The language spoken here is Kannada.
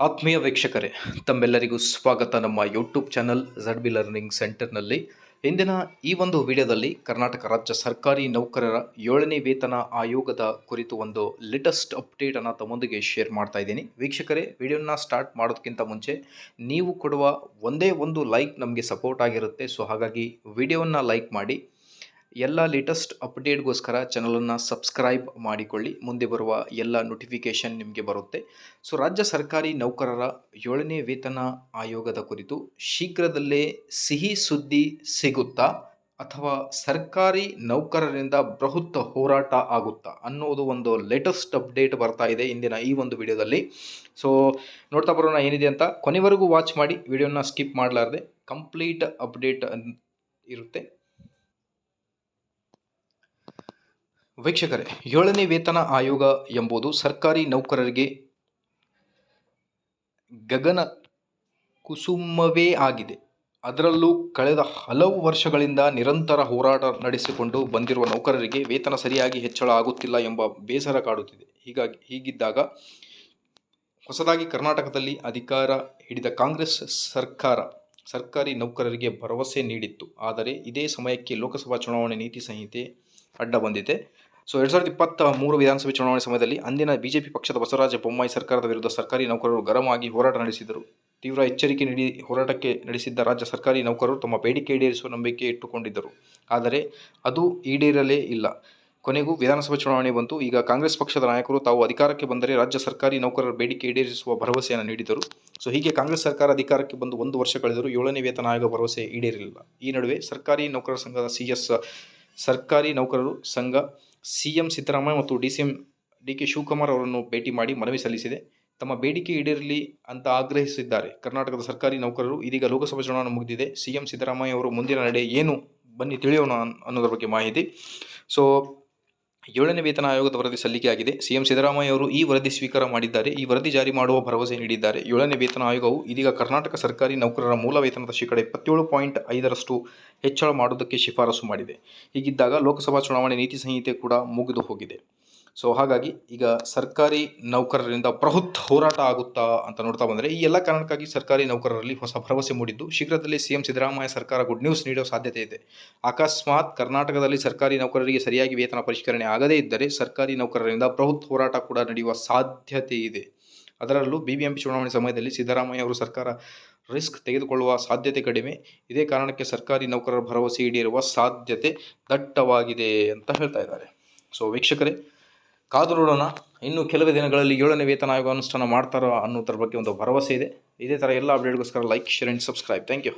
ಆತ್ಮೀಯ ವೀಕ್ಷಕರೇ, ತಮ್ಮೆಲ್ಲರಿಗೂ ಸ್ವಾಗತ ನಮ್ಮ YouTube channel Z B learning ಸೆಂಟರ್ನಲ್ಲಿ ಇಂದಿನ ಈ ಒಂದು ವಿಡಿಯೋದಲ್ಲಿ ಕರ್ನಾಟಕ ರಾಜ್ಯ ಸರ್ಕಾರಿ ನೌಕರರ ಏಳನೇ ವೇತನ ಆಯೋಗದ ಕುರಿತು ಒಂದು ಲೇಟೆಸ್ಟ್ ಅಪ್ಡೇಟನ್ನು ತಮ್ಮೊಂದಿಗೆ ಶೇರ್ ಮಾಡ್ತಾ ಇದ್ದೀನಿ. ವೀಕ್ಷಕರೇ, ವಿಡಿಯೋನ ಸ್ಟಾರ್ಟ್ ಮಾಡೋದಕ್ಕಿಂತ ಮುಂಚೆ ನೀವು ಕೊಡುವ ಒಂದೇ ಒಂದು ಲೈಕ್ ನಮಗೆ ಸಪೋರ್ಟ್ ಆಗಿರುತ್ತೆ. ಸೊ ಹಾಗಾಗಿ ವಿಡಿಯೋವನ್ನು ಲೈಕ್ ಮಾಡಿ ಎಲ್ಲ ಲೇಟೆಸ್ಟ್ ಅಪ್ಡೇಟ್ಗೋಸ್ಕರ ಚಾನಲನ್ನು ಸಬ್ಸ್ಕ್ರೈಬ್ ಮಾಡಿಕೊಳ್ಳಿ. ಮುಂದೆ ಬರುವ ಎಲ್ಲ ನೋಟಿಫಿಕೇಷನ್ ನಿಮಗೆ ಬರುತ್ತೆ. ಸೊ ರಾಜ್ಯ ಸರ್ಕಾರಿ ನೌಕರರ ಏಳನೇ ವೇತನ ಆಯೋಗದ ಕುರಿತು ಶೀಘ್ರದಲ್ಲೇ ಸಿಹಿ ಸುದ್ದಿ ಸಿಗುತ್ತಾ? ಅಥವಾ ಸರ್ಕಾರಿ ನೌಕರರಿಂದ ಬೃಹತ್ ಹೋರಾಟ ಆಗುತ್ತಾ? ಅನ್ನೋದು ಒಂದು ಲೇಟೆಸ್ಟ್ ಅಪ್ಡೇಟ್ ಬರ್ತಾ ಇದೆ ಇಂದಿನ ಈ ಒಂದು ವಿಡಿಯೋದಲ್ಲಿ. ಸೊ ನೋಡ್ತಾ ಬರೋಣ ಏನಿದೆ ಅಂತ. ಕೊನೆವರೆಗೂ ವಾಚ್ ಮಾಡಿ. ವಿಡಿಯೋನ ಸ್ಕಿಪ್ ಮಾಡಲಾರ್ದೆ ಕಂಪ್ಲೀಟ್ ಅಪ್ಡೇಟ್ ಇರುತ್ತೆ. ವೀಕ್ಷಕರೇ, ಏಳನೇ ವೇತನ ಆಯೋಗ ಎಂಬುದು ಸರ್ಕಾರಿ ನೌಕರರಿಗೆ ಗಗನ ಕುಸುಮವೇ ಆಗಿದೆ. ಅದರಲ್ಲೂ ಕಳೆದ ಹಲವು ವರ್ಷಗಳಿಂದ ನಿರಂತರ ಹೋರಾಟ ನಡೆಸಿಕೊಂಡು ಬಂದಿರುವ ನೌಕರರಿಗೆ ವೇತನ ಸರಿಯಾಗಿ ಹೆಚ್ಚಳ ಆಗುತ್ತಿಲ್ಲ ಎಂಬ ಬೇಸರ ಕಾಡುತ್ತಿದೆ. ಹೀಗಾಗಿ, ಹೀಗಿದ್ದಾಗ ಹೊಸದಾಗಿ ಕರ್ನಾಟಕದಲ್ಲಿ ಅಧಿಕಾರ ಹಿಡಿದ ಕಾಂಗ್ರೆಸ್ ಸರ್ಕಾರ ಸರ್ಕಾರಿ ನೌಕರರಿಗೆ ಭರವಸೆ ನೀಡಿತ್ತು. ಆದರೆ, ಇದೇ ಸಮಯಕ್ಕೆ ಲೋಕಸಭಾ ಚುನಾವಣೆ ನೀತಿ ಸಂಹಿತೆ ಅಡ್ಡ ಬಂದಿದೆ. ಸೊ ಎರಡು ಸಾವಿರದ ಇಪ್ಪತ್ತ ಮೂರು ವಿಧಾನಸಭೆ ಚುನಾವಣೆ ಸಮಯದಲ್ಲಿ ಅಂದಿನ ಬಿಜೆಪಿ ಪಕ್ಷದ ಬಸವರಾಜ ಬೊಮ್ಮಾಯಿ ಸರ್ಕಾರದ ವಿರುದ್ಧ ಸರ್ಕಾರಿ ನೌಕರರು ಗರಮಾಗಿ ಹೋರಾಟ ನಡೆಸಿದರು. ತೀವ್ರ ಎಚ್ಚರಿಕೆ ನೀಡಿ ಹೋರಾಟಕ್ಕೆ ನಡೆಸಿದ್ದ ರಾಜ್ಯ ಸರ್ಕಾರಿ ನೌಕರರು ತಮ್ಮ ಬೇಡಿಕೆ ಈಡೇರಿಸುವ ನಂಬಿಕೆ ಇಟ್ಟುಕೊಂಡಿದ್ದರು. ಆದರೆ ಅದು ಈಡೇರಲೇ ಇಲ್ಲ. ಕೊನೆಗೂ ವಿಧಾನಸಭಾ ಚುನಾವಣೆ ಬಂತು. ಈಗ ಕಾಂಗ್ರೆಸ್ ಪಕ್ಷದ ನಾಯಕರು ತಾವು ಅಧಿಕಾರಕ್ಕೆ ಬಂದರೆ ರಾಜ್ಯ ಸರ್ಕಾರಿ ನೌಕರರ ಬೇಡಿಕೆ ಈಡೇರಿಸುವ ಭರವಸೆಯನ್ನು ನೀಡಿದರು. ಸೊ ಹೀಗೆ ಕಾಂಗ್ರೆಸ್ ಸರ್ಕಾರ ಅಧಿಕಾರಕ್ಕೆ ಬಂದು ಒಂದು ವರ್ಷ ಕಳೆದರೂ ಏಳನೇ ವೇತನ ಆಯೋಗ ಭರವಸೆ ಈಡೇರಿಲ್ಲ. ಈ ನಡುವೆ ಸರ್ಕಾರಿ ನೌಕರರ ಸಂಘದ ಸಿ ಎಸ್, ಸರ್ಕಾರಿ ನೌಕರರು ಸಂಘ ಸಿ ಎಂ ಸಿದ್ದರಾಮಯ್ಯ ಮತ್ತು D C D K Shivakumar ಅವರನ್ನು ಭೇಟಿ ಮಾಡಿ ಮನವಿ ಸಲ್ಲಿಸಿದೆ. ತಮ್ಮ ಬೇಡಿಕೆ ಈಡೇರಲಿ ಅಂತ ಆಗ್ರಹಿಸಿದ್ದಾರೆ. ಕರ್ನಾಟಕದ ಸರ್ಕಾರಿ ನೌಕರರು, ಇದೀಗ ಲೋಕಸಭಾ ಚುನಾವಣೆ ಮುಗಿದಿದೆ. ಸಿ ಎಂ ಸಿದ್ದರಾಮಯ್ಯ ಅವರು ಮುಂದಿನ ನಡೆ ಏನು? ಬನ್ನಿ ತಿಳಿಯೋಣ ಅನ್ನೋದ್ರ ಬಗ್ಗೆ ಮಾಹಿತಿ. ಸೊ ಏಳನೇ ವೇತನ ಆಯೋಗದ ವರದಿ ಸಲ್ಲಿಕೆಯಾಗಿದೆ ಸಿಎಂ ಸಿದ್ದರಾಮಯ್ಯ ಅವರು ಈ ವರದಿ ಸ್ವೀಕಾರ ಮಾಡಿದ್ದಾರೆ. ಈ ವರದಿ ಜಾರಿ ಮಾಡುವ ಭರವಸೆ ನೀಡಿದ್ದಾರೆ. ಏಳನೇ ವೇತನ ಆಯೋಗವು ಇದೀಗ ಕರ್ನಾಟಕ ಸರ್ಕಾರಿ ನೌಕರರ ಮೂಲ ವೇತನದ ಶೇಕಡ ಇಪ್ಪತ್ತೇಳು ಪಾಯಿಂಟ್ ಐದರಷ್ಟು ಹೆಚ್ಚಳ ಮಾಡುವುದಕ್ಕೆ ಶಿಫಾರಸು ಮಾಡಿದೆ. ಹೀಗಿದ್ದಾಗ ಲೋಕಸಭಾ ಚುನಾವಣೆ ನೀತಿ ಸಂಹಿತೆ ಕೂಡ ಮುಗಿದು ಹೋಗಿದೆ. ಸೊ ಹಾಗಾಗಿ ಈಗ ಸರ್ಕಾರಿ ನೌಕರರಿಂದ ಬೃಹತ್ ಹೋರಾಟ ಆಗುತ್ತಾ ಅಂತ ನೋಡ್ತಾ ಬಂದರೆ, ಈ ಎಲ್ಲ ಕಾರಣಕ್ಕಾಗಿ ಸರ್ಕಾರಿ ನೌಕರರಲ್ಲಿ ಹೊಸ ಭರವಸೆ ಮೂಡಿದ್ದು, ಶೀಘ್ರದಲ್ಲೇ ಸಿಎಂ ಸಿದ್ದರಾಮಯ್ಯ ಸರ್ಕಾರ ಗುಡ್ ನ್ಯೂಸ್ ನೀಡುವ ಸಾಧ್ಯತೆ ಇದೆ. ಅಕಸ್ಮಾತ್ ಕರ್ನಾಟಕದಲ್ಲಿ ಸರ್ಕಾರಿ ನೌಕರರಿಗೆ ಸರಿಯಾಗಿ ವೇತನ ಪರಿಷ್ಕರಣೆ ಆಗದೇ ಇದ್ದರೆ, ಸರ್ಕಾರಿ ನೌಕರರಿಂದ ಬೃಹತ್ ಹೋರಾಟ ಕೂಡ ನಡೆಯುವ ಸಾಧ್ಯತೆ ಇದೆ. ಅದರಲ್ಲೂ ಬಿಬಿಎಂಪಿ ಚುನಾವಣೆ ಸಮಯದಲ್ಲಿ ಸಿದ್ದರಾಮಯ್ಯ ಅವರು ಸರ್ಕಾರ ರಿಸ್ಕ್ ತೆಗೆದುಕೊಳ್ಳುವ ಸಾಧ್ಯತೆ ಕಡಿಮೆ. ಇದೇ ಕಾರಣಕ್ಕೆ ಸರ್ಕಾರಿ ನೌಕರರ ಭರವಸೆ ಈಡೇರುವ ಸಾಧ್ಯತೆ ದಟ್ಟವಾಗಿದೆ ಅಂತ ಹೇಳ್ತಾ ಇದ್ದಾರೆ. ಸೊ ವೀಕ್ಷಕರೇ ಕಾದು ನೋಡೋಣ. ಇನ್ನು ಕೆಲವೇ ದಿನಗಳಲ್ಲಿ ಏಳನೇ ವೇತನ ಆಯೋಗ ಅನುಷ್ಠಾನ ಮಾಡ್ತಾರೋ ಅನ್ನೋದ್ರ ಬಗ್ಗೆ ಒಂದು ಭರವಸೆ ಇದೆ. ಇದೇ ಥರ ಎಲ್ಲ ಅಪ್ಡೇಟ್ಗೋಸ್ಕರ like share and subscribe thank you